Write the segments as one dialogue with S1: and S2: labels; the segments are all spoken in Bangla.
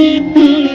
S1: Mm-hmm.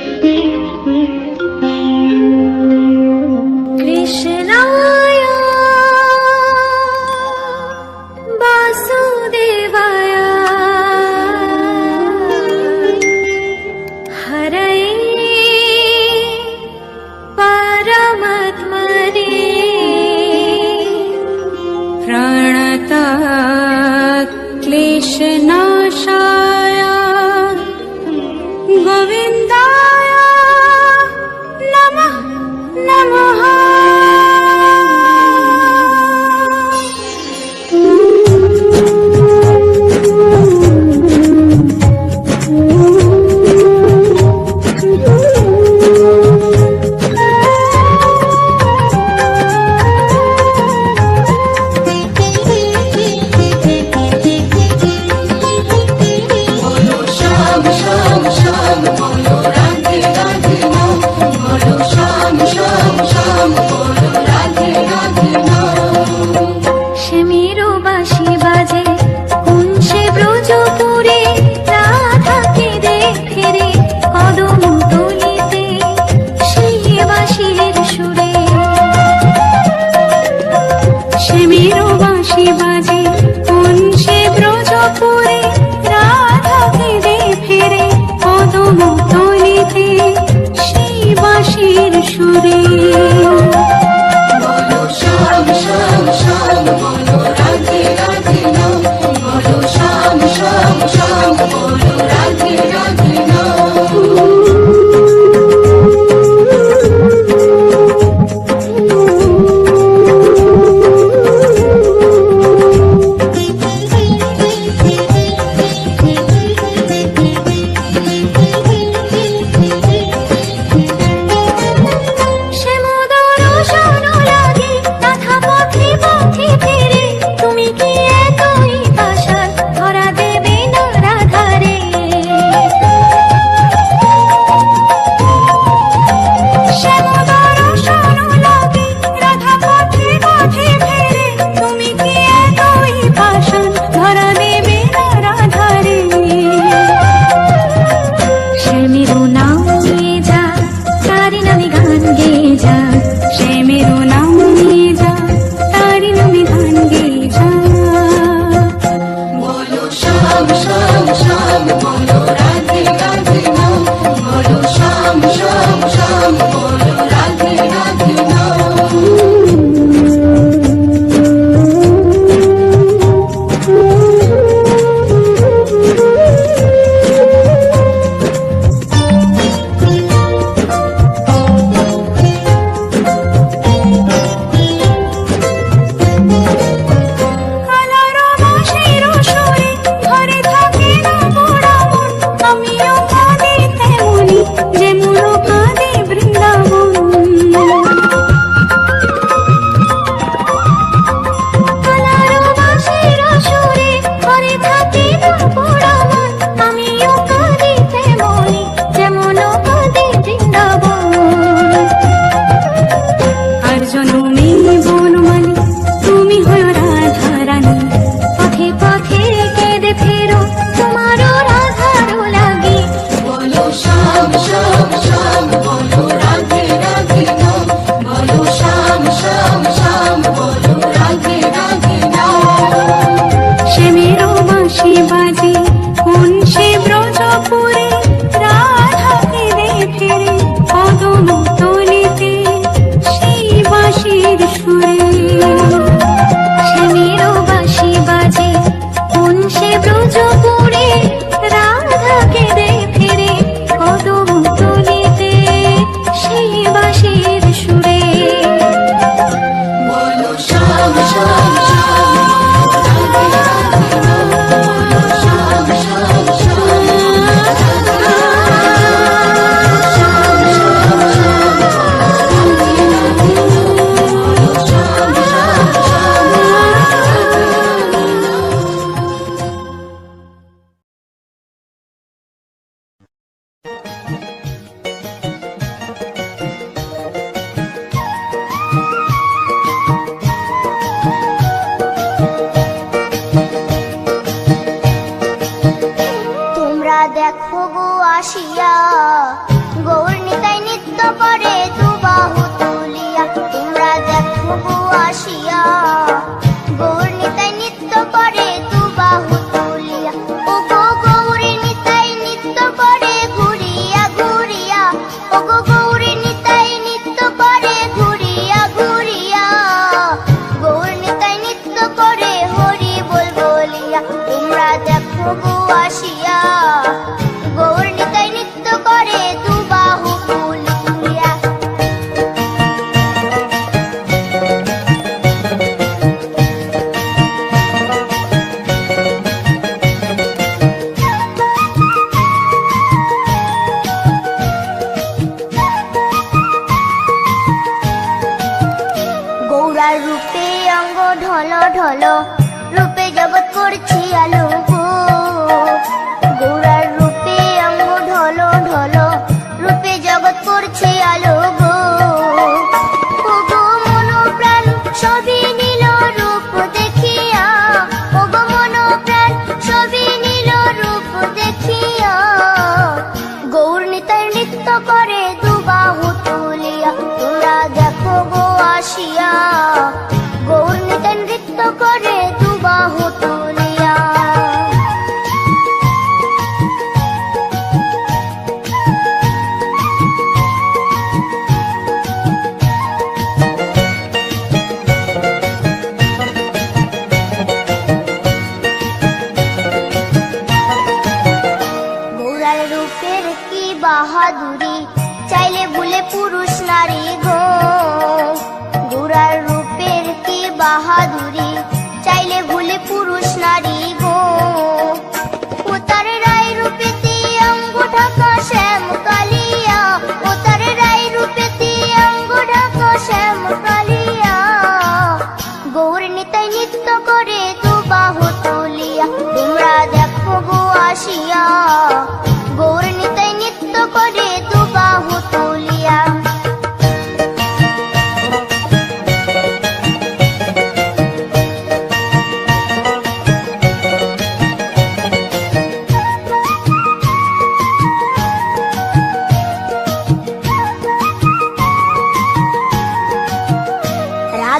S1: রূপে জগৎ করছে আলো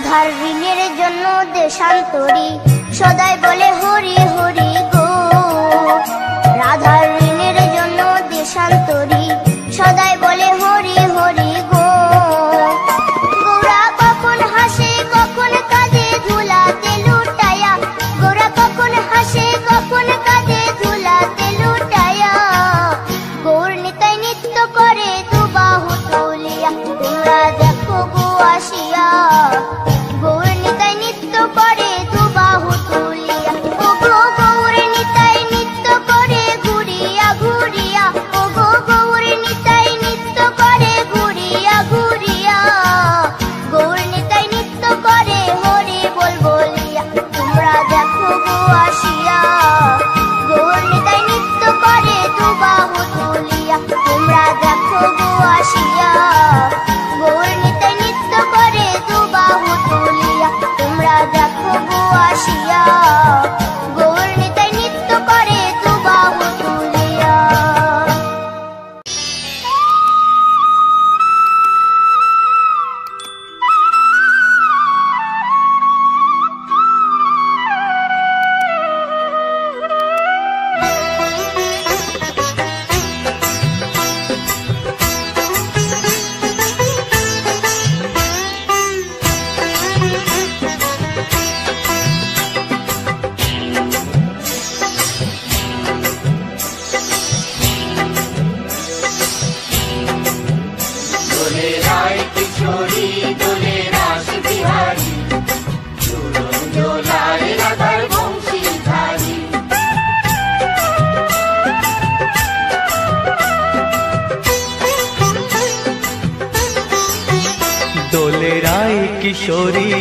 S1: রাধার ঋণের জন্য দেশান্তরী। সদাই বলে, হরি হরি গো। রাধার ঋণের জন্য দেশান্তরী। সদাই বলে, হরি হরি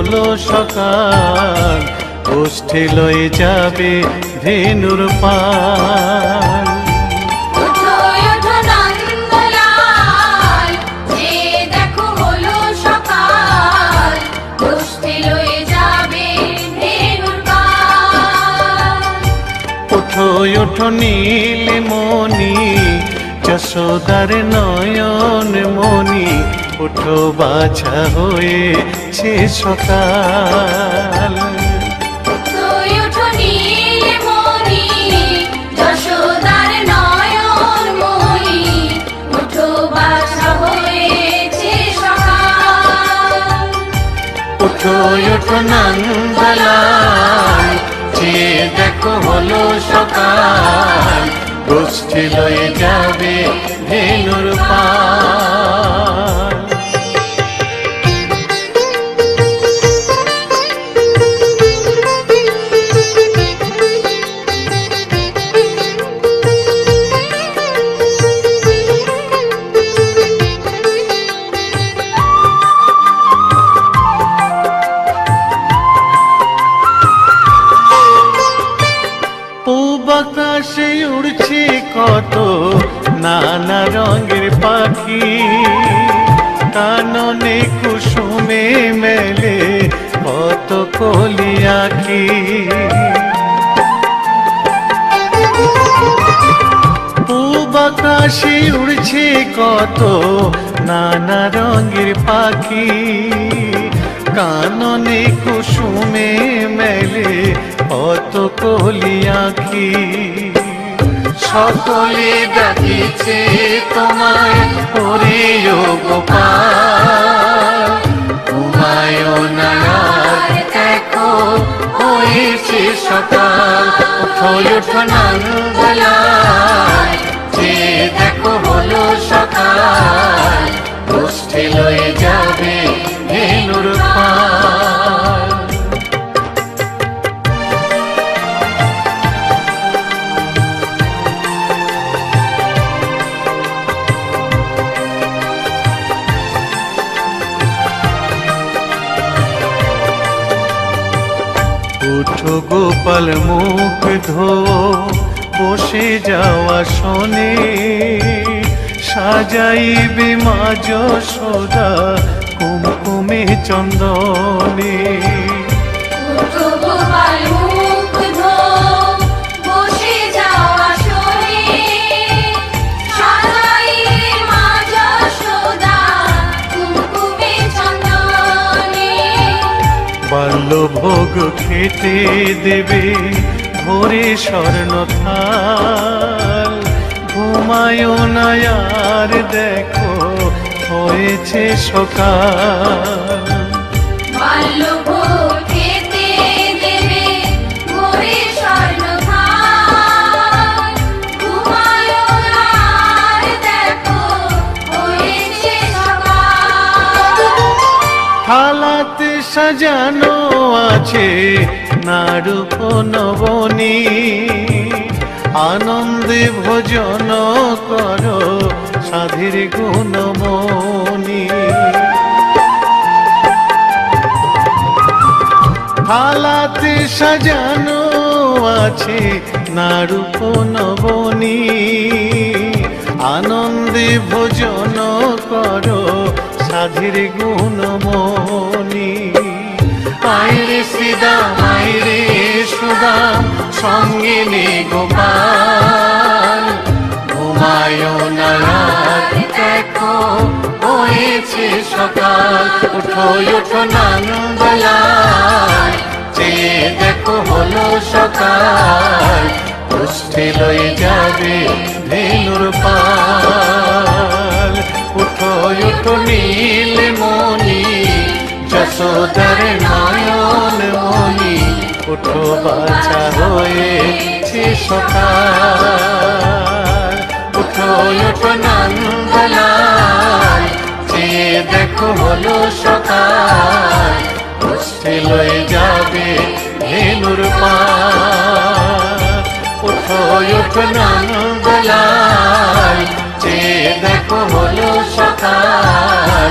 S2: হলো সকাল গোষ্ঠী লয়ে যাবে ধেনুর পাল।
S3: ওঠো ওঠো
S2: ওঠো নীলমণি যশোদার নয়ন মণি ওঠো বাছা হয়েছে সকাল।
S3: ওঠো
S2: নন্দলাল যে দেখো হলো সকাল গোষ্ঠী লয়ে যাবে ধেনুর পাল। আকাশে উড়ছে কত, নানা রঙের পাখি। কাননে কুসুমে মেলে কত কলি আঁখি। সকলে ডাকিছে তোমায় ও গোপাল। ঘুমায় না
S4: হয়েছে সকাল। ওঠো ওঠো লয়ে যাবে
S2: উঠো গোপাল মুখ ধো বসে যাওয়া শোনে। সাজাইবে মা যশোদা কুমকুমে চন্দনে। বাল্যভোগ খেতে দেবে ভোরে স্বর্ণ থাল ঘুমায় না আর দেখো হয়েছে সকাল। থালাতে সাজানো আছে নারূপ নবনী। আনন্দে ভোজন করো সাধীর গুণমণি থালাতে সাজানো আছে নারূপ নবনী। আনন্দে ভোজন করো সাধীর গুণমণি আইরে শ্রীদাম আইরে সুদাম সঙ্গে নে গোপাল। ঘুমায় না দেখো, হয়েছে সকাল। উঠো উঠো নানবেলায় যে দেখো হলো সকাল। পুষ্টি লয়ে যাবে ধেনুর পাল। উঠো উঠো, নীল যশোদার নয়ন মনি, উঠো বাছা হয়েছে সকাল। উঠো উঠো নন্দলাল যে দেখো হলো সকাল। পুষ্টি লয়ে যাবে ধেনুর পাল। উঠো উঠো নন্দলাল যে দেখো হলো সকাল।